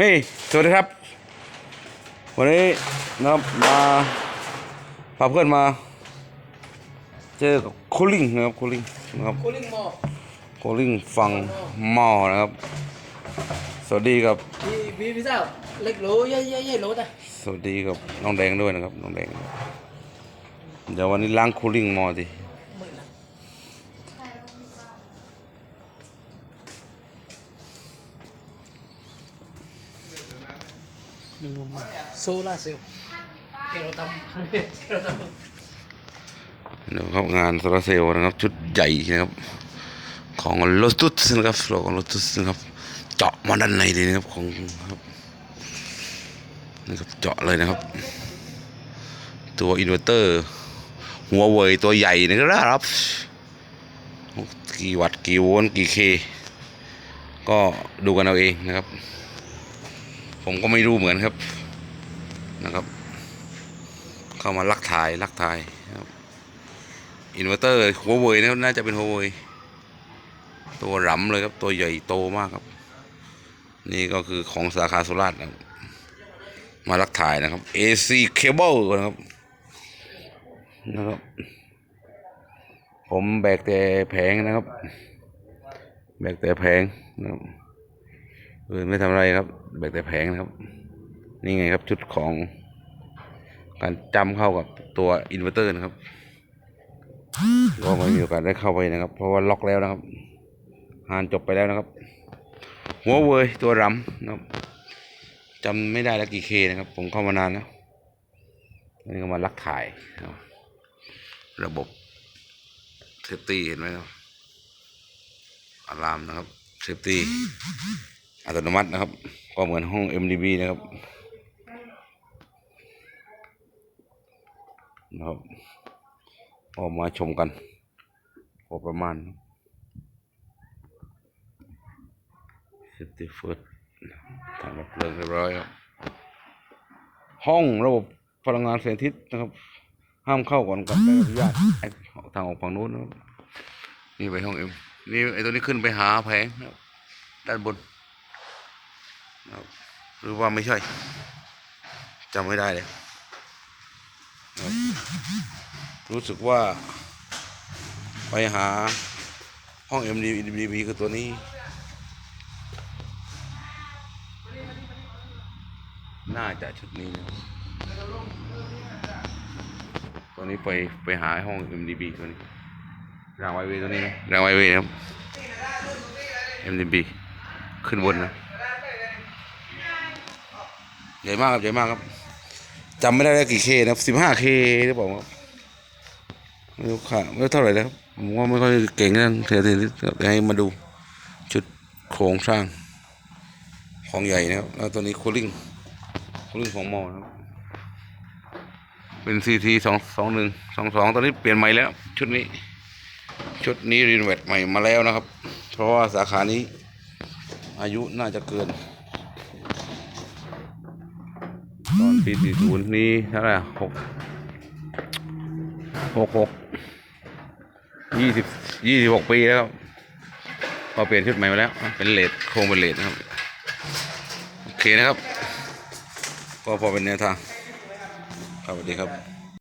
มี่สวัสดีครับ วันนี้นะครับมาพาเพื่อนมา เจอกับคูลิ่งนะครับคูลิ่งนะครับคูลิ่งหม้อคูลิ่งฝั่งหม้อนะครับ สวัสดีกับพี่พี่พี่สาวเล็กโหลเย่เย่เย่โหลแต่สวัสดีกับน้องแดงด้วยนะครับน้องแดง เดี๋ยววันนี้ล้างคูลิ่งหม้อดิ หมื่นละ โซล่าร์เซลล์ที่เราทำที่เราทำเดี๋ยวครับงานโซลาร์เซลล์นะครับ ชุดใหญ่นะครับ ของโลตุสนะครับโลของโลตุสนะครับ เจาะมาด้านในเลยนะครับของครับนะครับเจาะเลยนะครับ ตัวอินเวอร์เตอร์ หัวเว่ยตัวใหญ่นะครับกี่วัตต์กี่โวลต์กี่เค ก็ดูกันเอาเองนะครับ ผมก็ไม่รู้เหมือนครับนะครับ เข้ามาลักถ่ายลักถ่ายครับอินเวอร์เตอร์หัวเว่ยนะครับน่าจะเป็นหัวเว่ยตัวหลำเลยครับ ตัวใหญ่โตมากครับ นี่ก็คือของสาขาสุราษฎร์นะครับมาลักถ่ายนะครับ AC cable นะครับนะครับ ผมแบกแต่แผงนะครับ แบกแต่แผงนะครับ ออไม่ทำอะไรครับแบกแต่แผงนะครับ นี่ไงครับชุดของ การจำเข้ากับตัวอินเวอร์เตอร์นะครับก็ไม่มีโอกาสได้เข้าไปนะครับ เพราะว่าล็อกแล้วนะครับงานจบไปแล้วนะครับ หัวเวยตัวรำนะครับจำไม่ได้แล้วกี่เคนะครับ ผมเข้ามานานแล้วนนี้ก็มาลักถ่ายนะระบบเซฟตี้เห็นไหมครับอะลามนะครับเซฟตี้ อัตโนมัตินะครับ ก็เหมือนห้อง MDB นะครับนะครับออกมาชมกันพอประมาณสิบตีฟุตทำแบบเลิกเรียบร้อยครับ ห้องระบบพลังงานแสงอาทิตย์นะครับ ห้ามเข้าก่อนกับได้รับอนุญาตทางออกฝั่งนู้นนะครับนี่ไปห้องเอ็มนี่ไอ้ตัวนี้ขึ้นไปหาแผงนะครับด้านบน หรือว่าไม่ใช่จำไม่ได้เลยนะครับรู้สึกว่า ไปหาห้อง MD MDB คือตัวนี้ น่าจะชุดนี้นะครับตัวนี้ไปไปหาห้อง MDB ตัวนี้รางไวเวตัวนี้นะรางไวเวนะครับ MDB ขึ้นบนนะ ใหญ่มากครับใหญ่มากครับจำไม่ได้แล้วกี่เคนะสิบห้าเคหรือเปล่าครับไม่รู้ค่ะไม่รู้เท่าไหร่แล้วครับผมว่าไม่ค่อยเก่งเรื่องเทเลสให้มาดูชุดโครงสร้าง ของใหญ่นะครับแล้วตัวนี้คูลิ่งคูลิ่งของมอนะครับเป็นซีทีสองสองหนึ่งสองสองตอนนี้เปลี่ยนใหม่แล้ว ชุดนี้ ชุดนี้รีโนเวทใหม่มาแล้วนะครับ เพราะว่าสาขานี้อายุน่าจะเกิน ตอนปีสี่ศูนย์นี้เท่าไหร่หกหกหกยี่สิบยี่สิบหกปีแล้วครับพอเปลี่ยนชุดใหม่มาแล้ว เป็นเลดโครงเป็นเลดนะครับ โอเคนะครับ ก็พอเป็นแนวทางครับสวัสดีครับ